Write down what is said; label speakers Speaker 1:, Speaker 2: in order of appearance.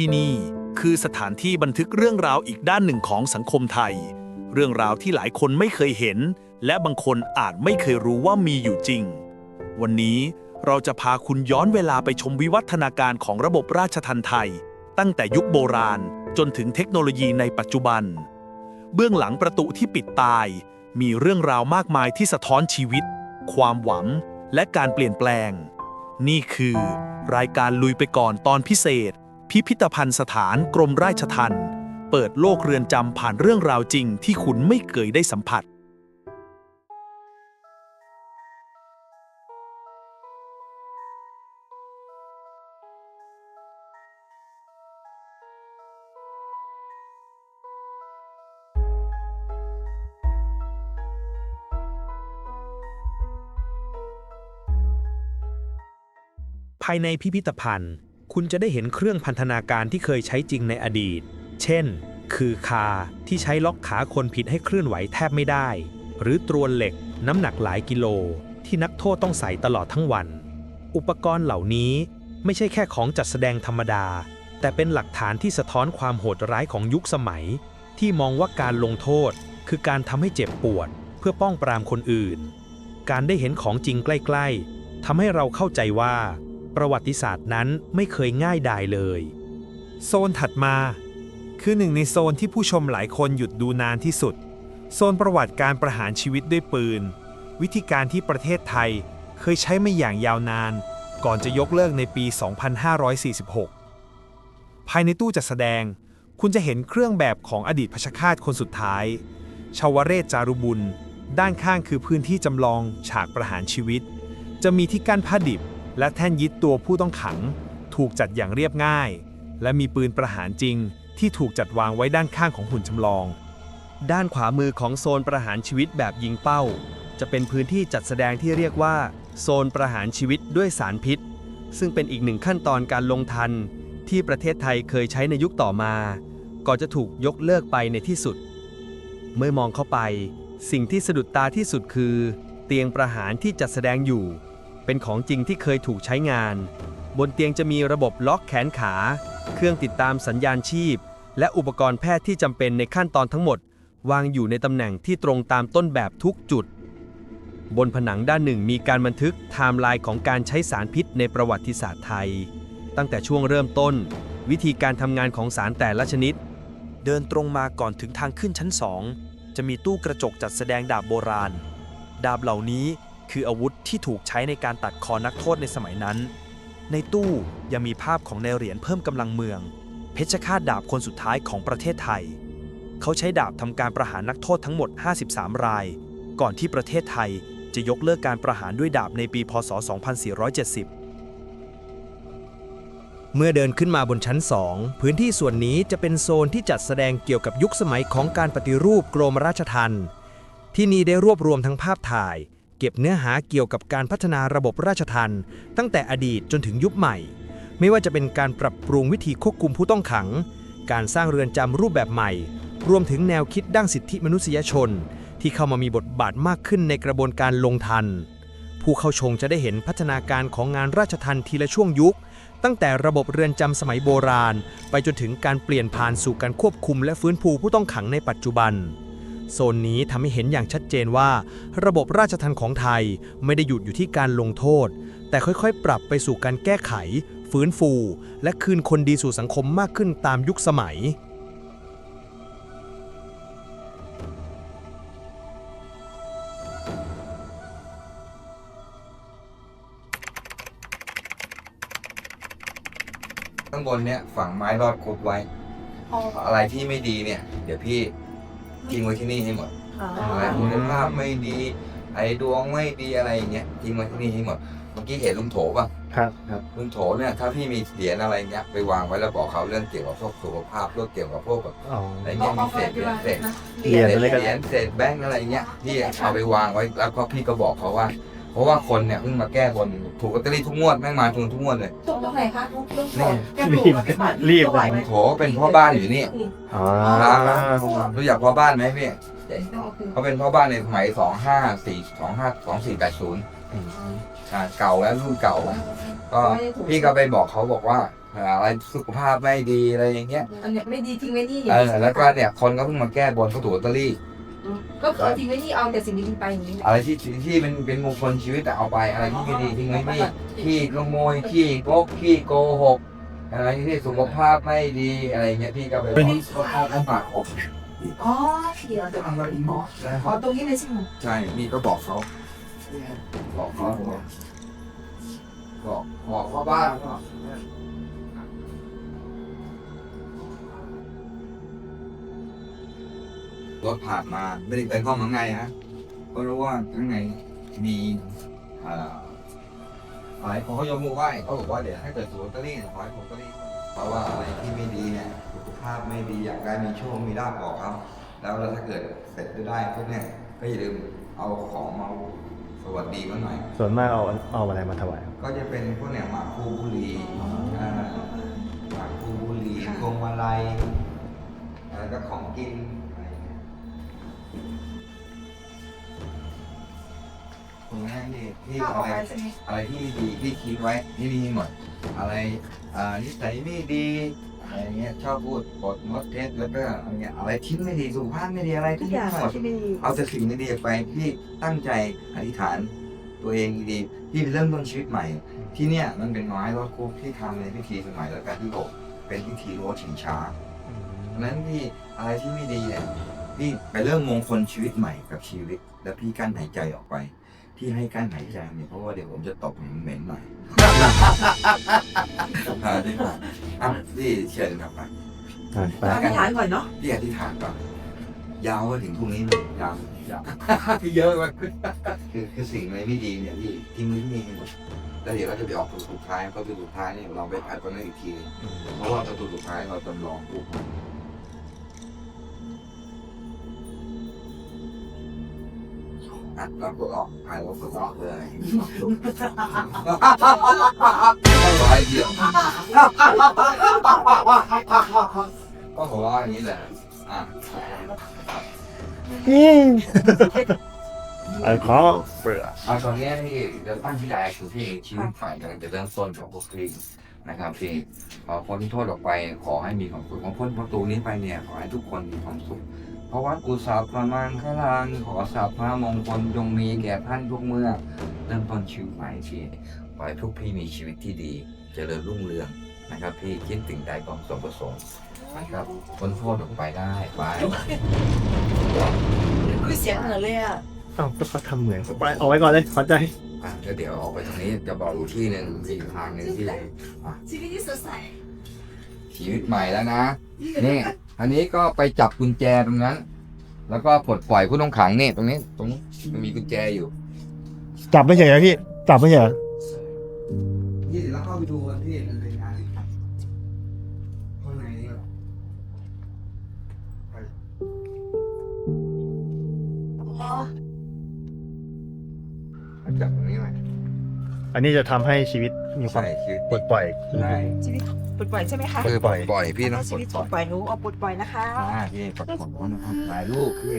Speaker 1: ที่นี่คือสถานที่บันทึกเรื่องราวอีกด้านหนึ่งของสังคมไทย เรื่องราวที่หลายคนไม่เคยเห็น และบางคนอาจไม่เคยรู้ว่ามีอยู่จริง วันนี้เราจะพาคุณย้อนเวลาไปชมวิวัฒนาการของระบบราชทัณฑ์ไทย ตั้งแต่ยุคโบราณจนถึงเทคโนโลยีในปัจจุบัน เบื้องหลังประตูที่ปิดตาย มีเรื่องราวมากมายที่สะท้อนชีวิต ความหวังและการเปลี่ยนแปลง นี่คือ รายการลุยไปก่อนตอนพิเศษ พิพิธภัณฑ์สถานกรมราชทัณฑ์เปิดโลกเรือนจำผ่านเรื่องราวจริงที่คุณไม่เคยได้สัมผัส
Speaker 2: ภายในพิพิธภัณฑ์ คุณจะได้เห็นเครื่องพันธนาการที่เคยใช้จริงในอดีต เช่น คือคาที่ใช้ล็อกขาคนผิดให้เคลื่อนไหวแทบไม่ได้ หรือตรวนเหล็กน้ำหนักหลายกิโล ที่นักโทษต้องใส่ตลอดทั้งวัน อุปกรณ์เหล่านี้ไม่ใช่แค่ของจัดแสดงธรรมดา แต่เป็นหลักฐานที่สะท้อนความโหดร้ายของยุคสมัย ที่มองว่าการลงโทษ คือการทำให้เจ็บปวด เพื่อป้องปรามคนอื่น การได้เห็นของจริงใกล้ ๆทำให้เราเข้าใจว่า ประวัติศาสตร์นั้นไม่เคยง่ายดายเลย
Speaker 3: โซนถัดมา คือหนึ่งในโซนที่ผู้ชมหลายคนหยุดดูนานที่สุด โซนประวัติการประหารชีวิตด้วยปืน วิธีการที่ประเทศไทยเคยใช้มาอย่างยาวนาน ก่อนจะยกเลิกในปี 2546 ภายในตู้จัดแสดง คุณจะเห็นเครื่องแบบของอดีตพชฌฆาตคนสุดท้าย ชาวเรศจารุบุญ ด้านข้างคือพื้นที่จำลองฉากประหารชีวิต จะมีที่กั้นผ้าดิบ และแท่นยึดตัวผู้ต้องขัง ถูกจัดอย่างเรียบง่าย และมีปืนประหารจริง ที่ถูกจัดวางไว้ด้านข้างของหุ่นจำลอง
Speaker 4: ด้านขวามือของโซนประหารชีวิตแบบยิงเป้า จะเป็นพื้นที่จัดแสดงที่เรียกว่า โซนประหารชีวิตด้วยสารพิษ ซึ่งเป็นอีกหนึ่งขั้นตอนการลงทัน ที่ประเทศไทยเคยใช้ในยุคต่อมา ก่อนจะถูกยกเลิกไปในที่สุด เมื่อมองเข้าไป สิ่งที่สะดุดตาที่สุดคือ เตียงประหารที่จัดแสดงอยู่ เป็นของจริงที่เคยถูกใช้งาน บนเตียงจะมีระบบล็อกแขนขา เครื่องติดตามสัญญาณชีพ และอุปกรณ์แพทย์ที่จำเป็นในขั้นตอนทั้งหมด วางอยู่ในตำแหน่งที่ตรงตามต้นแบบทุกจุด บนผนังด้านหนึ่งมีการบันทึกไทม์ไลน์ของการใช้สารพิษในประวัติศาสตร์ไทย ตั้งแต่ช่วงเริ่มต้น วิธีการทำงานของสารแต่ละชนิด
Speaker 1: เดินตรงมาก่อนถึงทางขึ้นชั้นสองจะมีตู้กระจกจัดแสดงดาบโบราณ ดาบเหล่านี้ คืออาวุธที่ถูกใช้ในการตัดคอนักโทษในสมัยนั้น ในตู้ยังมีภาพของนายเหรียญเพิ่มกำลังเมือง เพชฌฆาตดาบคนสุดท้ายของประเทศไทย เขาใช้ดาบทำการประหารนักโทษทั้งหมด 53 ราย ก่อนที่ประเทศไทยจะยกเลิกการประหารด้วยดาบในปี พศ 2470
Speaker 2: เมื่อเดินขึ้นมาบนชั้น 2 พื้นที่ส่วนนี้จะเป็นโซนที่จัดแสดงเกี่ยวกับยุคสมัยของการปฏิรูปกรมราชทัณฑ์ที่นี่ได้รวบรวมทั้งภาพถ่าย เก็บเนื้อหาเกี่ยวกับการพัฒนาระบบราชทัณฑ์ตั้งแต่อดีตจนถึงยุคใหม่ ไม่ว่าจะเป็นการปรับปรุงวิธีควบคุมผู้ต้องขัง การสร้างเรือนจำรูปแบบใหม่ รวมถึงแนวคิดด้านสิทธิมนุษยชน ที่เข้ามามีบทบาทมากขึ้นในกระบวนการลงทัน ผู้เข้าชมจะได้เห็นพัฒนาการของงานราชทัณฑ์ทีละช่วงยุค ตั้งแต่ระบบเรือนจำสมัยโบราณ ไปจนถึงการเปลี่ยนผ่านสู่การควบคุมและฟื้นฟูผู้ต้องขังในปัจจุบัน โซนนี้ทำให้เห็นอย่างชัดเจนว่า ระบบราชทัณฑ์ของไทยไม่ได้หยุดอยู่ที่การลงโทษ แต่ค่อยๆ ปรับไปสู่การแก้ไข ฟื้นฟู และคืนคนดีสู่สังคมมากขึ้นตามยุคสมัย
Speaker 5: ข้างบนเนี่ยฝังไม้รอดคุกไว้ อะไรที่ไม่ดีเนี่ย เดี๋ยวพี่ ทิ้งไว้ที่นี่ให้หมดอะไรคุณภาพไม่ดี ไอ้ดวงไม่ดีอะไรอย่างเงี้ยทิ้งไว้ที่นี่ให้หมด เมื่อกี้เห็นลุงโถป่ะ
Speaker 3: ครับครับ
Speaker 5: ลุงโถเนี่ยถ้าพี่มีเหรียญอะไรเงี้ยไปวางไว้แล้วบอกเขาเรื่องเกี่ยวกับพวกสุขภาพเรื่องเกี่ยวกับพวกแบบ
Speaker 3: อ๋อ
Speaker 5: อะไรเงี้ยมีเศษเหรียญเศษ
Speaker 3: เหรียญอะไรก็
Speaker 5: เหรียญเศษแบงค์อะไรเงี้ยพี่เอาไปวางไว้แล้วก็พี่ก็บอกเขาว่า เพราะว่าคนเนี่ยเพิ่งมาแก้บนถูกลอตเตอรี่ทุกงวดแม่งมาทุกทุกงวดเลย
Speaker 6: ตรงตรงไหนคะลูกลูก
Speaker 5: นี่
Speaker 3: รีบรีบ
Speaker 5: ลุงโถเป็นพ่อบ้านอยู่นี่
Speaker 3: อ๋อ
Speaker 5: รู้จักพ่อบ้านไหมพี่เขาเป็นพ่อบ้านในสมัยสองห้าสี่สองห้าสองสี่แปดศูนย์เก่าแล้วรุ่นเก่าอะก็พี่ก็ไปบอกเขาบอกว่าเอ่ออะไรสุขภาพไม่ดีอะไรอย่างเงี้ย
Speaker 6: อันเนี้ยไม่ดีทิ้งไว้นี่
Speaker 5: เออแล้วก็เนี่ยคนก็เพิ่งมาแก้บนเขาถูกลอตเตอรี่
Speaker 6: ก็คือเอาทิ้งไว้นี่เอาแต่สิ่งดีๆไปอย่างนี้แหละ
Speaker 5: อะไรที่ที่เป็นเป็นมงคลชีวิตแต่เอาไปอะไรที่ไม่ดีทิ้งไว้นี่ขี้ขโมยขี้โกกขี้โกหก อะไรที่สุขภาพไม่ดีอะไรเงี้ยพี่ก็ไปบอกสุขภาพลำบากอก
Speaker 6: อ๋อเดี๋ยวจะเอามาอีกหมออ๋อตรงนี้เลยใช่ไหม
Speaker 5: ใช่นี่ก็บอกเขาบอกเขาบอกบอกเขาบ้าง รถผ่านมาไม่ได้ไปห้องข้างในฮะก็รู้ว่าข้างในมีเอ่ออะไรพอเขายกมือไหว้เขาบอกว่าเดี๋ยวให้เกิดถูกลอตเตอรี่ขอให้ถูกลอตเตอรี่เพราะว่าอะไรที่ไม่ดีเนี่ยสุขภาพไม่ดีอยากได้มีโชคมีลาภบอกเขาแล้วถ้าเกิดเสร็จได้พวกเนี่ยก็อย่าลืมเอาของมาสวัสดีเขาหน่อย
Speaker 7: ส่วนมากเอาเอาอะไรมาถวาย
Speaker 5: ก็จะเป็นพวกเนี่ยหมากคูบุหรีอ่าหมากคูบุหรีพวงมาลัยแล้วก็ของกิน ตรงนี้นี่ที่
Speaker 6: ข้าวอ
Speaker 5: อะ
Speaker 6: อก
Speaker 5: ไร
Speaker 6: ไปใช่ไหม
Speaker 5: อะไรที่ไม่ดีที่คิดไว้ที่นี่หมด อะไรอ่านิสัยไม่ดีอะไรเงี้ยชอบพูดปดมดเท็จแล้วก็อะไรเงี้ยอะไรที่ไม่ดีสุขภาพไม่ดีอะไร
Speaker 6: ทุก
Speaker 5: ที่
Speaker 6: อย่าง
Speaker 5: หมด
Speaker 6: ที่ไม่ดี
Speaker 5: เอาแต่สิ่งดีๆไปพี่ตั้งใจอธิษฐานตัวเองดีๆพี่เริ่มต้นชีวิตใหม่ ที่เนี่ยมันเป็นไม้รถคุกที่ทำในพิธีสมัยรัชกาลที่หกเป็นพิธีรั้วชิงช้าเพราะฉะนั้นพี่อะไรที่ไม่ดีเนี่ย พี่ไปเริ่มมงคลชีวิตใหม่กับชีวิต แล้วพี่กั้นหายใจออกไป ที่ให้กั้นหายใจเนี่ยเพราะว่าเดี๋ยวผมจะตบเหม็นๆหน่อยอ่าอะพี่เชิญกลับมา
Speaker 7: ไป
Speaker 6: อธิษฐานก่อนเนาะ
Speaker 5: พี่อธิษฐานก่อนยาวมาถึงพรุ่งนี้เลยยาวยาวเยอะมากคือคือสิ่งอะไรไม่ดีเนี่ยพี่ทิ้งไว้ที่นี่ให้หมดแล้วเดี๋ยวเราจะไปออกประตูสุดท้ายประตูสุดท้ายเนี่ยเราไปอัดตรงนั้นอีกทีนึงเพราะว่าประตูสุดท้ายเราจำลองปุ๊บ อัดเรากดออกถ่ายเรากดออกเลยร้อยเดียวก็หัวเราะอย่างนี้แหละอะ
Speaker 7: ไอ้ขอเปลือก
Speaker 5: เอาตอนนี้ที่จะตั้งที่ใดคือที่ชีวิตฝ่ายกำลังจะเริ่มต้นของพวกพี่นะครับที่พอพ้นโทษออกไปขอให้มีความสุขพอพ้นประตูนี้ไปเนี่ยขอให้ทุกคนมีความสุข เพราะว่ากุศลประมาณขลางขอสาพระมงคลจงมีแก่ท่านทุกเมื่อเริ่มต้นชีวิตใหม่พี่ขอให้ทุกพี่มีชีวิตที่ดี เจริญรุ่งเรืองนะครับ พี่คิดถึงใดความสมประสงค์นะครับพ้นโทษออกไปได้ไป
Speaker 6: คือเสียงเหมือนเลยอะ
Speaker 7: เอ้าก็เขาทำเหมือนไปเอาไว้ก่อนเลยขอใจ
Speaker 5: อะแล้วเดี๋ยวออกไปตรงนี้จะบอกอยู่ที่หนึ่งอีกทางหนึ่งที่อะ
Speaker 6: ชีวิตที่สดใส
Speaker 5: ชีวิตใหม่แล้วนะนี่ อันนี้ก็ไปจับกุญแจตรงนั้น แล้วก็ปลดปล่อยผู้ต้องขังนี่ตรงนี้ ตรงนี้มันมีกุญแจอยู่
Speaker 7: จับไม่ใช่เหรอพี่ จับไม่ใช่เหรอ
Speaker 5: นี่เดี๋ยวเราเข้าไปดูกันที่มันเป็นงานข้างในนี่หรอจับตรงนี้หน่อย
Speaker 7: อันนี้จะทำให้ชีวิตมีความ
Speaker 5: ใช่ชีวิต
Speaker 7: ปลดปล่อย
Speaker 5: ใช่
Speaker 6: ชีวิต ปลดปล่อยใช่ไหมคะ
Speaker 5: คือปล่อย ปล่อยพี่ต้อง
Speaker 6: ถ้า
Speaker 5: ป
Speaker 6: ชี
Speaker 5: ลด
Speaker 6: วิต
Speaker 5: ป
Speaker 6: ปล
Speaker 5: ล่อย
Speaker 6: ดปล่อยหนูเอาปลดปล่อยนะคะ
Speaker 5: อ่าพี่ปลดปล่อยนะครับถ่ายรูปพี่